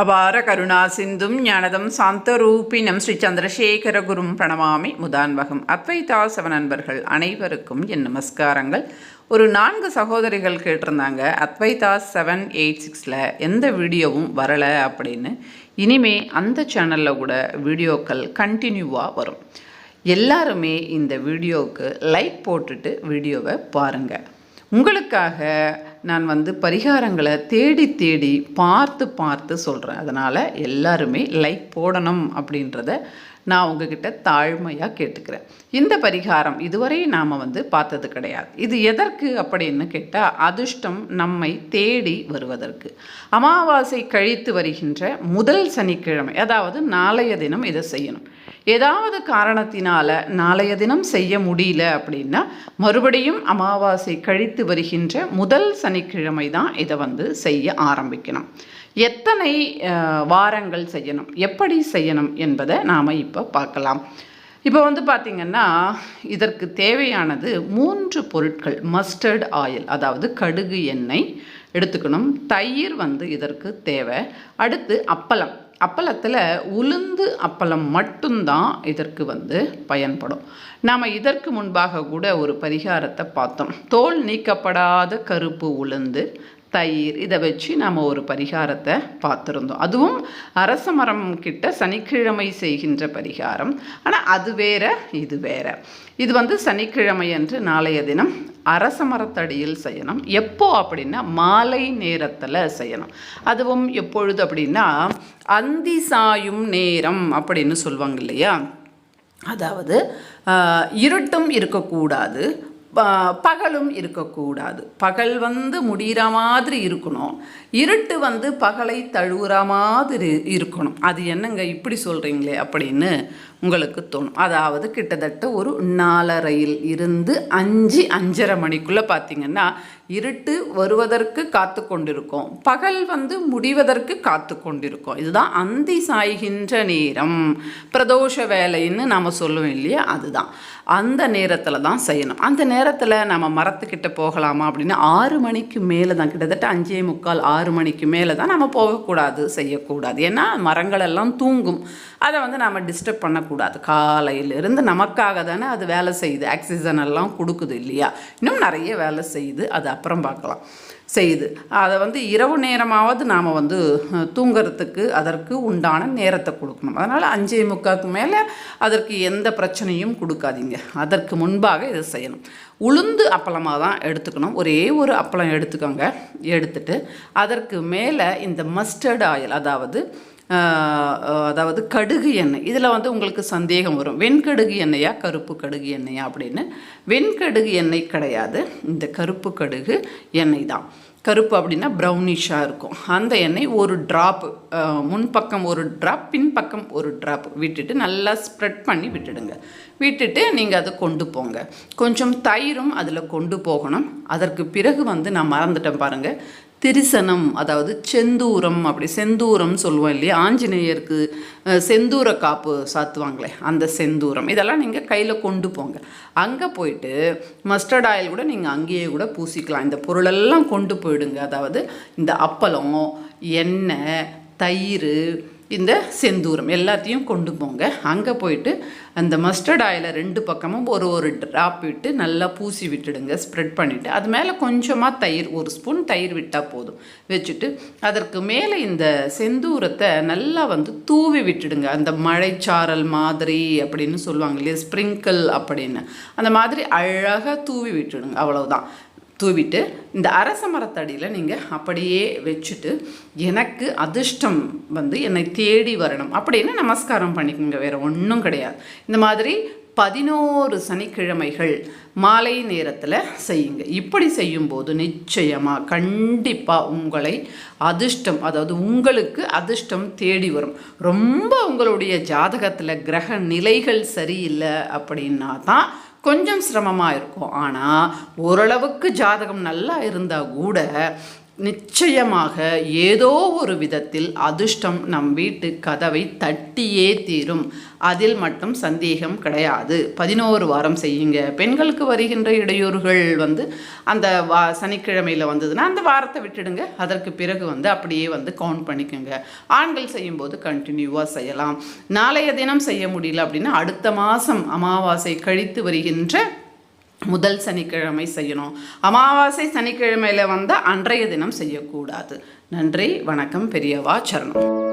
அபார கருணா சிந்தும் ஞானதம் சாந்தரூபினம் ஸ்ரீ சந்திரசேகர குரும் பிரணமாமி முதான்வகம். அத்வைதாசவ நண்பர்கள் அனைவருக்கும் என் நமஸ்காரங்கள். ஒரு நான்கு சகோதரிகள் கேட்டிருந்தாங்க. அத்வைதா செவன் எயிட் சிக்ஸில் எந்த வீடியோவும் வரலை அப்படின்னு. இனிமே அந்த சேனலில் கூட வீடியோக்கள் கண்டினியூவாக வரும். எல்லாருமே இந்த வீடியோவுக்கு லைக் போட்டுட்டு வீடியோவை பாருங்கள் உங்களுக்காக நான் வந்து பரிகாரங்களை தேடி தேடி பார்த்து பார்த்து சொல்கிறேன் அதனால் எல்லாருமே லைக் போடணும் அப்படின்றத நான் உங்ககிட்ட தாழ்மையாக கேட்டுக்கிறேன். இந்த பரிகாரம் இதுவரை நாம் வந்து பார்த்தது கிடையாது. இது எதற்கு அப்படின்னு கேட்டால் அதிர்ஷ்டம் நம்மை தேடி வருவதற்கு. அமாவாசை கழித்து வருகின்ற முதல் சனிக்கிழமை அதாவது நாளைய தினம் இதை செய்யணும். ஏதாவது காரணத்தினால நாளைய தினம் செய்ய முடியல அப்படின்னா மறுபடியும் அமாவாசை கழித்து வருகின்ற முதல் சனிக்கிழமை தான் இதை வந்து செய்ய ஆரம்பிக்கணும். எத்தனை வாரங்கள் செய்யணும்? எப்படி செய்யணும் என்பதை நாம் இப்போ பார்க்கலாம். இப்போ வந்து பார்த்திங்கன்னா இதற்கு தேவையானது மூன்று பொருட்கள். மஸ்டர்ட் ஆயில் அதாவது கடுகு எண்ணெய் எடுத்துக்கணும். தயிர் வந்து இதற்கு தேவை. அடுத்து அப்பளம். அப்பளத்தில் உளுந்து அப்பளம் மட்டும்தான் இதற்கு வந்து பயன்படும். நாம் இதற்கு முன்பாக கூட ஒரு பரிகாரத்தை பார்த்தோம். தோல் நீக்கப்படாத கருப்பு உளுந்து தயிர் இதை வச்சு நாம் ஒரு பரிகாரத்தை பார்த்துருந்தோம். அதுவும் அரச மரம் கிட்ட சனிக்கிழமை செய்கின்ற பரிகாரம். ஆனால் அது வேற இது வேற. இது வந்து சனிக்கிழமை அன்று நாளைய தினம் அரச மரத்தடியில் செய்யணும். எப்போ அப்படின்னா மாலை நேரத்தில் செய்யணும். அதுவும் எப்பொழுது அப்படின்னா அந்தி சாயும் நேரம் அப்படின்னு சொல்லுவாங்க இல்லையா? அதாவது இருட்டும் இருக்கக்கூடாது. பகலும் இருக்கக்கூடாது. பகல் வந்து முடிகிற மாதிரி இருக்கணும். இருட்டு வந்து பகலை தழுவுற மாதிரி இருக்கணும். அது என்னங்க இப்படி சொல்கிறீங்களே அப்படின்னு உங்களுக்கு தோணும். அதாவது கிட்டத்தட்ட ஒரு நாலரையில் இருந்து அஞ்சு அஞ்சரை மணிக்குள்ளே பார்த்தீங்கன்னா இருட்டு வருவதற்கு காத்து கொண்டிருக்கோம். பகல் வந்து முடிவதற்கு காத்து கொண்டிருக்கோம். இதுதான் அந்தி சாய்கின்ற நேரம். பிரதோஷ வேலைன்னு நாம் சொல்லுவோம் இல்லையா? அதுதான். அந்த நேரத்தில் தான் செய்யணும். அந்த நேரத்தில் நம்ம மரத்துக்கிட்ட போகலாமா அப்படின்னு ஆறு மணிக்கு மேலே தான். கிட்டத்தட்ட அஞ்சே முக்கால் ஆறு மணிக்கு மேலே தான் நம்ம போகக்கூடாது செய்யக்கூடாது. ஏன்னா மரங்கள் எல்லாம் தூங்கும். அதை வந்து நம்ம டிஸ்டர்ப் பண்ணக்கூடாது. காலையிலிருந்து நமக்காக தானே அது வேலை செய்யுது. ஆக்சிஜன் எல்லாம் கொடுக்குது இல்லையா? இன்னும் நிறைய வேலை செய்யுது. அது அப்புறம் பார்க்கலாம். செய்யுது அதை வந்து இரவு நேரமாவது நாம் வந்து தூங்கிறதுக்கு அதற்கு உண்டான நேரத்தை கொடுக்கணும். அதனால் அஞ்சே முக்காக்கு மேலே அதற்கு எந்த பிரச்சனையும் கொடுக்காதீங்க. அதற்கு முன்பாக இதை செய்யணும். உளுந்து அப்பளமாக தான் எடுத்துக்கணும். ஒரே ஒரு அப்பளம் எடுத்துக்கோங்க. எடுத்துட்டு அதற்கு மேலே இந்த மஸ்டர்ட் ஆயில் அதாவது அதாவது கடுகு எண்ணெய். இதில் வந்து உங்களுக்கு சந்தேகம் வரும். வெண்கடுகு எண்ணெயா கருப்பு கடுகு எண்ணெயா அப்படின்னு. வெண்கடுகு எண்ணெய் கிடையாது. இந்த கருப்பு கடுகு எண்ணெய் தான். கருப்பு அப்படின்னா ப்ரௌனிஷாக இருக்கும். அந்த எண்ணெய் ஒரு ட்ராப்பு முன்பக்கம் ஒரு ட்ராப் பின்பக்கம் ஒரு ட்ராப் விட்டுட்டு நல்லா ஸ்ப்ரெட் பண்ணி விட்டுடுங்க. விட்டுட்டு நீங்கள் அதை கொண்டு போங்க. கொஞ்சம் தயிரும் அதில் கொண்டு போகணும். அதற்கு பிறகு வந்து நான் மறந்துட்டேன் பாருங்கள் திரிசனம் அதாவது செந்தூரம் அப்படி செந்தூரம் சொல்லுவோம் இல்லையா? ஆஞ்சநேயருக்கு செந்தூர காப்பு சாத்துவாங்களே அந்த செந்தூரம். இதெல்லாம் நீங்கள் கையில் கொண்டு போங்க. அங்கே போயிட்டு மஸ்டர்ட் ஆயில் கூட நீங்கள் அங்கேயே கூட பூசிக்கலாம். இந்த பொருளெல்லாம் கொண்டு போயிடுங்க. அதாவது இந்த அப்பளம் எண்ணெய் தயிர் இந்த செந்தூரம் எல்லாத்தையும் கொண்டு போங்க. அங்கே போயிட்டு அந்த மஸ்டர்ட் ஆயிலை ரெண்டு பக்கமும் ஒரு ஒரு ட்ராப் விட்டு நல்லா பூசி விட்டுடுங்க ஸ்ப்ரெட் பண்ணிவிட்டு அது மேலே கொஞ்சமாக தயிர் ஒரு ஸ்பூன் தயிர் விட்டால் போதும். வச்சுட்டு அதற்கு மேலே இந்த செந்தூரத்தை நல்லா வந்து தூவி விட்டுடுங்க. அந்த மழைச்சாரல் மாதிரி அப்படின்னு சொல்லுவாங்க இல்லையா? ஸ்ப்ரிங்கிள் அப்படின்னு. அந்த மாதிரி அழகாக தூவி விட்டுடுங்க. அவ்வளோதான் தூவிட்டு இந்த அரச மரத்தடியில் நீங்கள் அப்படியே வச்சுட்டு எனக்கு அதிர்ஷ்டம் வந்து என்னை தேடி வரணும். அப்படின்னு நமஸ்காரம் பண்ணிக்கோங்க வேறு ஒன்றும் கிடையாது. இந்த மாதிரி பதினோரு சனிக்கிழமைகள் மாலை நேரத்தில் செய்யுங்க. இப்படி செய்யும்போது நிச்சயமாக கண்டிப்பாக உங்களை அதிர்ஷ்டம் அதாவது உங்களுக்கு அதிர்ஷ்டம் தேடி வரும். ரொம்ப உங்களுடைய ஜாதகத்தில் கிரக நிலைகள் சரியில்லை அப்படின்னா தான் கொஞ்சம் சிரமமாக இருக்கும். ஆனால் ஓரளவுக்கு ஜாதகம் நல்லா இருந்தால் கூட நிச்சயமாக ஏதோ ஒரு விதத்தில் அதிர்ஷ்டம் நம் வீட்டு கதவை தட்டியே தீரும். அதில் மட்டும் சந்தேகம் கிடையாது. பதினோரு வாரம் செய்யுங்க. பெண்களுக்கு வருகின்ற இடையூறுகள் வந்து அந்த வா சனிக்கிழமையில் வந்ததுன்னா அந்த வாரத்தை விட்டுடுங்க. அதற்கு பிறகு வந்து அப்படியே வந்து கவுண்ட் பண்ணிக்கோங்க. ஆண்கள் செய்யும்போது கண்டினியூவாக செய்யலாம். நாளைய தினம் செய்ய முடியல அப்படின்னா அடுத்த மாதம் அமாவாசை கழித்து வருகின்ற முதல் சனிக்கிழமை செய்யணும். அமாவாசை சனிக்கிழமையில் வந்தால் அன்றைய தினம் செய்யக்கூடாது. நன்றி வணக்கம் பெரியவா சரணம்.